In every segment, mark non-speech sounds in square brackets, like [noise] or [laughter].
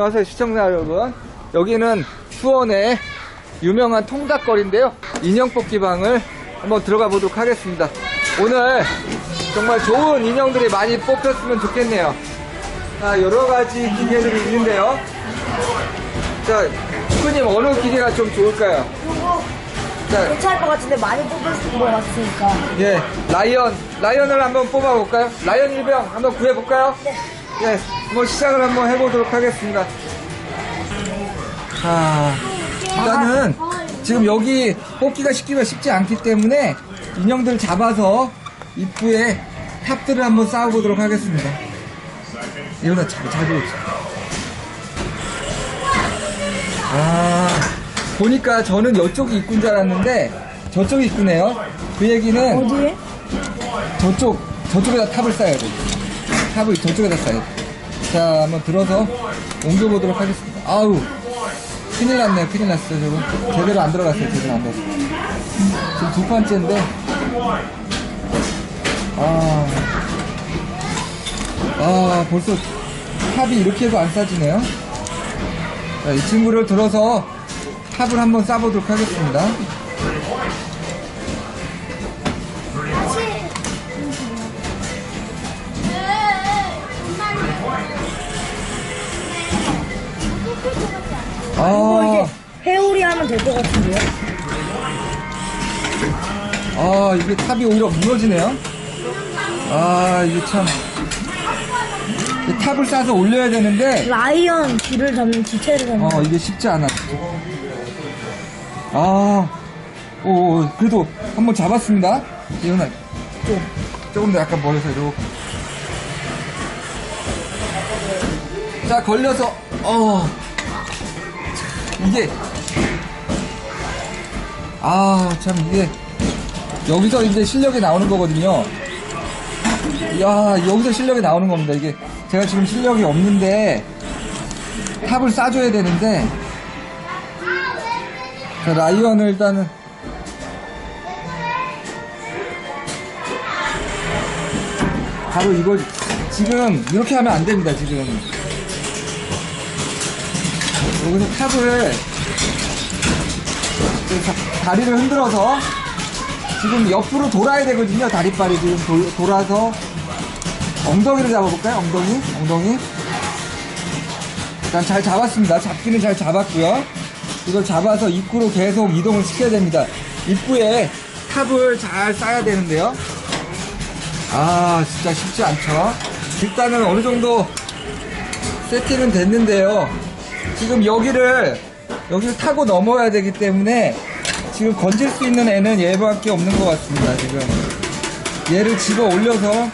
안녕하세요 시청자 여러분 여기는 수원의 유명한 통닭거리인데요 인형 뽑기방을 한번 들어가 보도록 하겠습니다 오늘 정말 좋은 인형들이 많이 뽑혔으면 좋겠네요 자 여러가지 기계들이 있는데요 자 후크님 어느 기계가 좀 좋을까요? 자 괜찮을 것 같은데 많이 뽑을 것 같으니까. 예, 라이언, 라이언을 한번 뽑아볼까요? 라이언 일병 한번 구해볼까요? 네. 예, 뭐 시작을 한번 해보도록 하겠습니다. 자, 일단은 지금 여기 뽑기가 쉽기가 쉽지 않기 때문에 인형들 잡아서 입구에 탑들을 한번 쌓아보도록 하겠습니다. 이거는 잘, 잘 들어있어. 아, 보니까 저는 이쪽이 입구인 줄 알았는데 저쪽이 입구네요. 그 얘기는 어디에? 저쪽, 저쪽에다 탑을 쌓아야 돼. 탑을 저쪽에다 돼. 자, 한번 들어서 옮겨보도록 하겠습니다. 아우, 큰일 났네, 큰일 났어, 저거. 제대로 안 들어갔어요, 제대로 안 들어갔어요. 지금 두 번째인데, 아, 아, 벌써 탑이 이렇게 해도 안 싸지네요. 자, 이 친구를 들어서 탑을 한번 쌓아보도록 하겠습니다. 이거 아, 이제 회오리 하면 될 것 같은데요? 아, 이게 탑이 오히려 무너지네요. 아, 이게 참. 이 탑을 싸서 올려야 되는데, 라이언 귀를 잡는 지체를 잡는. 어, 이게 쉽지 않아. 아, 오, 그래도 한번 잡았습니다. 이거는 좀, 조금 더 약간 멀어서 이렇게. 자, 걸려서, 어. 이게, 아, 참, 이게, 여기서 이제 실력이 나오는 거거든요. 야, 여기서 실력이 나오는 겁니다. 이게, 제가 지금 실력이 없는데, 탑을 싸줘야 되는데, 자, 라이언을 일단은, 바로 이거, 지금, 이렇게 하면 안 됩니다, 지금. 여기서 탑을, 그 다- 다리를 흔들어서, 지금 옆으로 돌아야 되거든요, 다리빨이 지금 돌- 돌아서, 엉덩이를 잡아볼까요? 엉덩이? 엉덩이? 일단 잘 잡았습니다. 잡기는 잘 잡았고요. 이걸 잡아서 입구로 계속 이동을 시켜야 됩니다. 입구에 탑을 잘 쌓아야 되는데요. 아, 진짜 쉽지 않죠. 일단은 어느 정도 세팅은 됐는데요. 지금 여기를, 여기를 타고 넘어야 되기 때문에 지금 건질 수 있는 애는 얘밖에 없는 것 같습니다, 지금. 얘를 집어 올려서,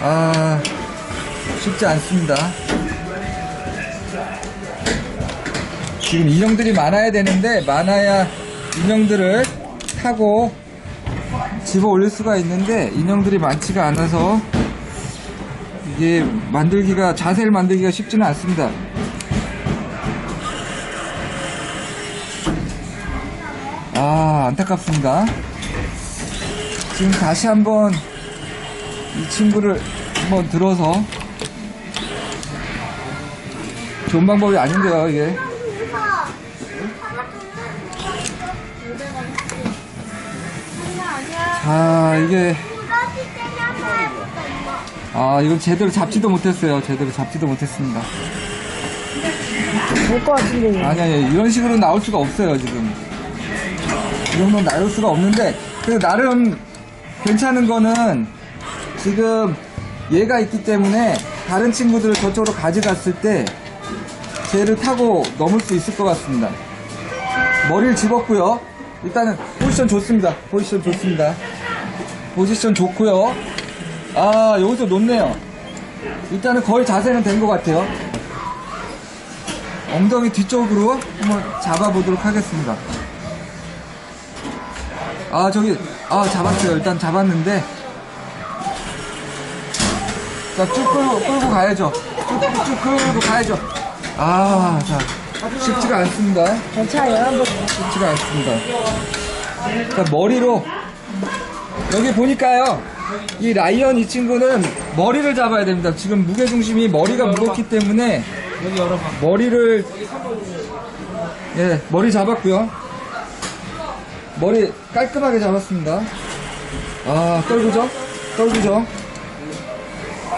아, 쉽지 않습니다. 지금 인형들이 많아야 되는데 많아야 인형들을 타고 집어 올릴 수가 있는데 인형들이 많지가 않아서 이게 만들기가 자세를 만들기가 쉽지는 않습니다. 아 안타깝습니다. 지금 다시 한번 이 친구를 한번 들어서 좋은 방법이 아닌데요 이게. 아 이게 아 이건 제대로 잡지도 못했어요 제대로 잡지도 못했습니다 될 것 같은데. 아니 아니 이런 식으로 나올 수가 없어요 지금 이 정도는 나올 수가 없는데 그래도 나름 괜찮은 거는 지금 얘가 있기 때문에 다른 친구들을 저쪽으로 가져갔을 때 쟤를 타고 넘을 수 있을 것 같습니다 머리를 집었고요 일단은 포지션 좋습니다 포지션 좋습니다 포지션 좋고요. 아, 여기서 놓네요. 일단은 거의 자세는 된 것 같아요. 엉덩이 뒤쪽으로 한번 잡아보도록 하겠습니다. 아, 저기, 아, 잡았어요. 일단 잡았는데. 자, 쭉 끌고, 끌고 가야죠. 쭉, 쭉 끌고 가야죠. 아, 자, 쉽지가 않습니다. 괜찮아요. 한번 쉽지가 않습니다. 자, 머리로, 여기 보니까요, 이 라이언 이 친구는 머리를 잡아야 됩니다. 지금 무게중심이 머리가 무겁기 때문에, 머리를, 예, 머리 잡았고요 머리 깔끔하게 잡았습니다. 아, 떨구죠? 떨구죠?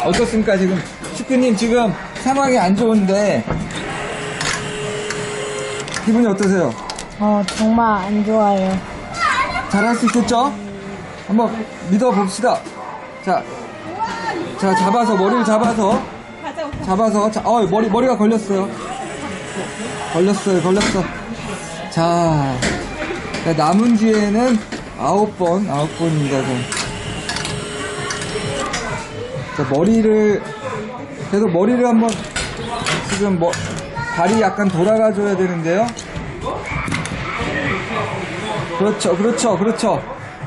어떻습니까, 지금? 슈크님, 지금 상황이 안 좋은데, 기분이 어떠세요? 어 정말 안 좋아요. 잘할 수 있겠죠? 한번 믿어봅시다. 자, 자, 잡아서, 머리를 잡아서, 잡아서, 자, 어, 머리, 머리가 걸렸어요. 걸렸어요, 걸렸어. 자, 자, 남은 기회는 아홉 번, 아홉 번입니다, 자. 자, 머리를, 계속 머리를 한번, 지금 뭐, 발이 약간 돌아가줘야 되는데요. 그렇죠, 그렇죠, 그렇죠.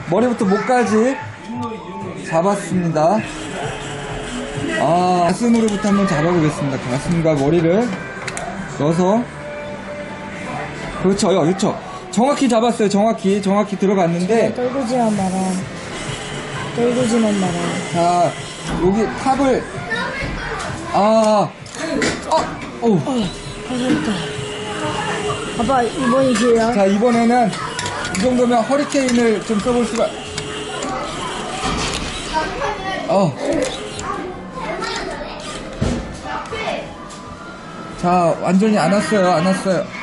머리부터 목까지 잡았습니다. 아, 가슴으로부터 한번 잡아보겠습니다. 가슴과 머리를 넣어서. 그렇죠, 요, 그렇죠. 정확히 잡았어요, 정확히. 정확히 들어갔는데. 떨구지만 마라. 떨구지만 마라. 자, 여기 탑을. 아, 어, 오. 하셨다. 아빠 이번이 기회야. 자, 이번에는 이 정도면 허리케인을 좀 써볼 수가. 어. 자, 완전히 안 왔어요, 안 왔어요.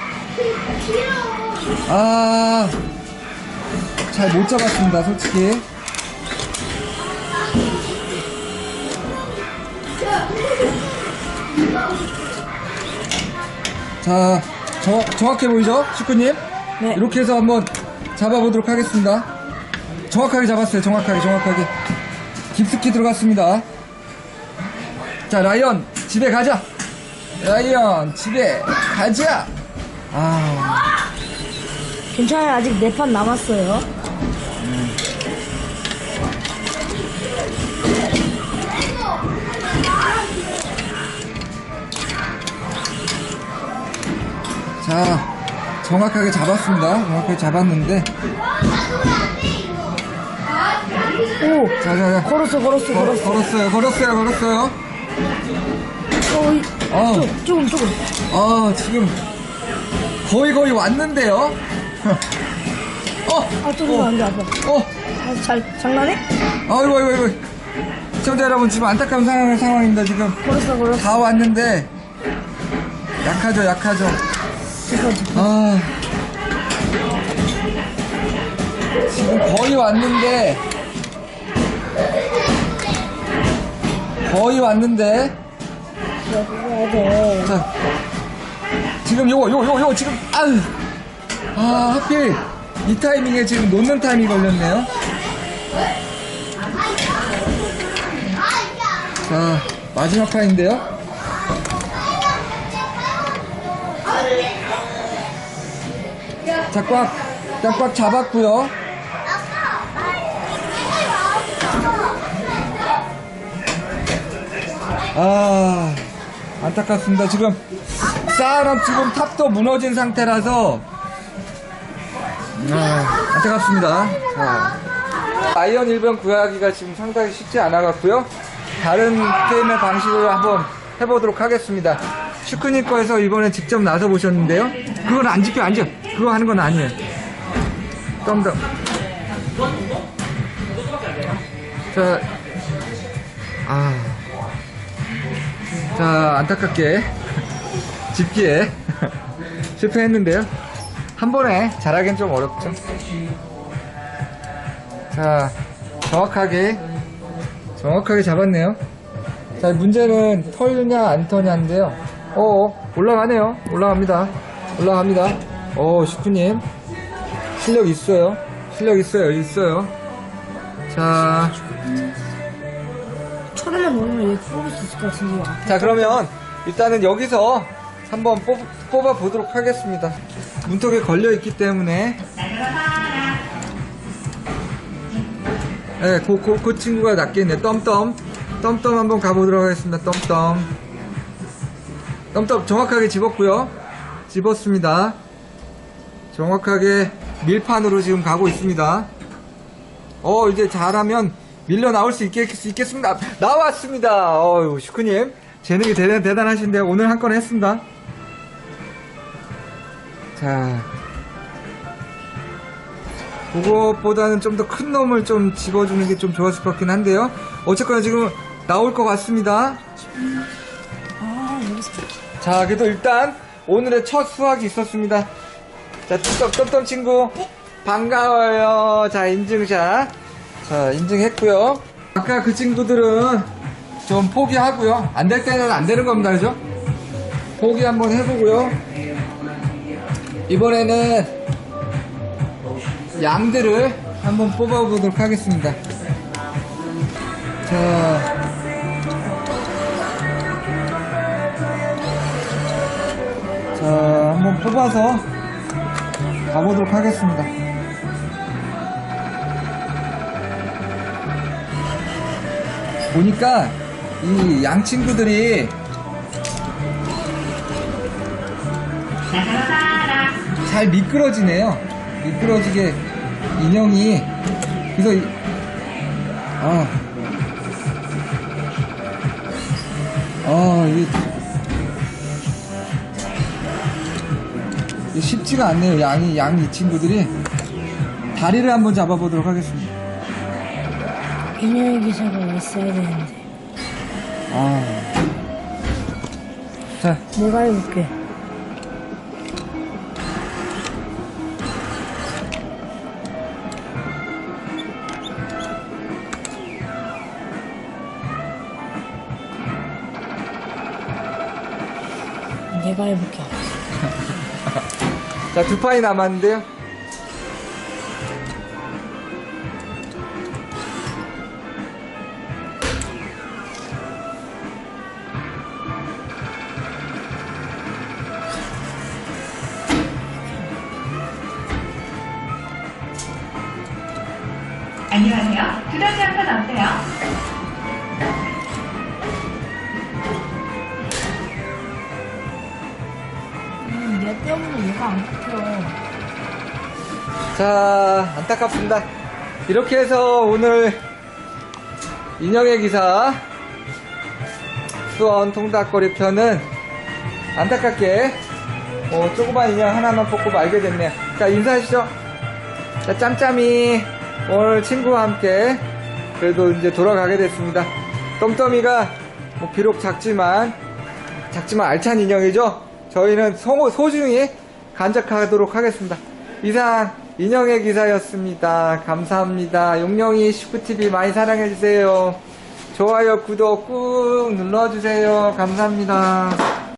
아, 잘 못 잡았습니다, 솔직히. 자, 정, 정확해 보이죠? 슈크님? 네. 이렇게 해서 한번 잡아보도록 하겠습니다. 정확하게 잡았어요. 정확하게, 정확하게. 깊숙이 들어갔습니다. 자, 라이언, 집에 가자! 라이언, 집에 가자! 아, 괜찮아요. 아직 네 판 남았어요. 자, 정확하게 잡았습니다. 정확하게 잡았는데. 오 자, 자, 자. 걸었어 걸었어 걸, 걸었어. 걸었어요, 걸었어요, 걸었어요. 어, 이- 어, 조- 조금 조금. 아, 지금 거의 거의 왔는데요? 어, 아 조금 안돼 아빠. 어, 아, 잘 장난해? 아이고, 아이고, 아이고. 시청자 여러분, 지금 안타까운 상황, 상황입니다, 지금. 걸었어 걸었어. 다 왔는데, 약하죠, 약하죠. 아. 지금 거의 왔는데, 거의 왔는데, 돼. 자, 지금 요거, 요거, 요거, 요거, 지금, 아유. 아, 하필, 이 타이밍에 지금 놓는 타이밍이 걸렸네요. 자, 마지막 판인데요. 자, 꽉, 일단 꽉 잡았고요. 아, 안타깝습니다. 지금, 쌓아놓은 지금 탑도 무너진 상태라서, 아, 안타깝습니다. 자, 아이언 1병 구하기가 지금 상당히 쉽지 않아갖고요. 다른 게임의 방식으로 한번 해보도록 하겠습니다. 슈크님 거에서 이번에 직접 나서 보셨는데요. 그건 안 지켜, 안 지켜. 그거 하는 건 아니에요. 덤덤. 자, 아. 자, 안타깝게 [laughs] 집기에 [laughs] 실패했는데요. 한 번에 잘하기는 좀 어렵죠. 자, 정확하게, 정확하게 잡았네요. 자, 문제는 털냐, 안 터냐인데요. 어, 올라가네요. 올라갑니다. 올라갑니다. 어, 슈프님. 실력 있어요. 실력 있어요. 있어요. 자, 천 원만 넣으면 얘 뽑을 수 있을 것 같은데. 아, 자 그러면 일단은 여기서 한번 뽑, 뽑아 보도록 하겠습니다. 문턱에 걸려 있기 때문에. 네, 그, 그, 그 친구가 낫겠네. 덤덤. 덤덤 한번 가보도록 하겠습니다. 덤덤. 덤덤 정확하게 집었고요. 집었습니다. 정확하게 밀판으로 지금 가고 있습니다. 어, 이제 잘하면 밀려 나올 수 있겠, 습니다 나왔습니다. 어유 슈크님. 재능이 대단, 대단하신데 오늘 한 건 했습니다. 자. 그것보다는 좀 더 큰 놈을 좀 집어주는 게 좀 좋았을 것 같긴 한데요. 어쨌거나 지금 나올 것 같습니다. 자, 그래도 일단 오늘의 첫 수확이 있었습니다. 자, 뚜떡뚜떡 친구 반가워요. 자, 인증샷. 자, 인증했고요. 아까 그 친구들은 좀 포기하고요. 안 될 때는 안 되는 겁니다. 그죠? 포기 한번 해보고요. 이번에는 양들을 한번 뽑아보도록 하겠습니다. 자, 자, 한번 뽑아서 가보도록 하겠습니다. 보니까 이 양 친구들이 [laughs] 잘 미끄러지네요. 미끄러지게 인형이 그래서 이- 아, 아 이게 쉽지가 않네요. 양이, 양 이 친구들이. 다리를 한번 잡아보도록 하겠습니다. 인형의 기사가 있어야 되는데. 아. 자, 내가 해볼게. 내가 해볼게. 자, 두 판이 남았는데요. 자, 안타깝습니다. 이렇게 해서 오늘 인형의 기사 수원 통닭거리 편은 안타깝게 어, 조그만 인형 하나만 뽑고 말게 됐네요. 자, 인사하시죠. 자, 짬짬이 오늘 친구와 함께 그래도 이제 돌아가게 됐습니다. 덤덤이가 뭐 비록 작지만 작지만 알찬 인형이죠. 저희는 소, 소중히 간직하도록 하겠습니다. 이상 인형의 기사였습니다. 감사합니다. 용령이 슈크TV 많이 사랑해주세요. 좋아요, 구독 꾹 눌러주세요. 감사합니다.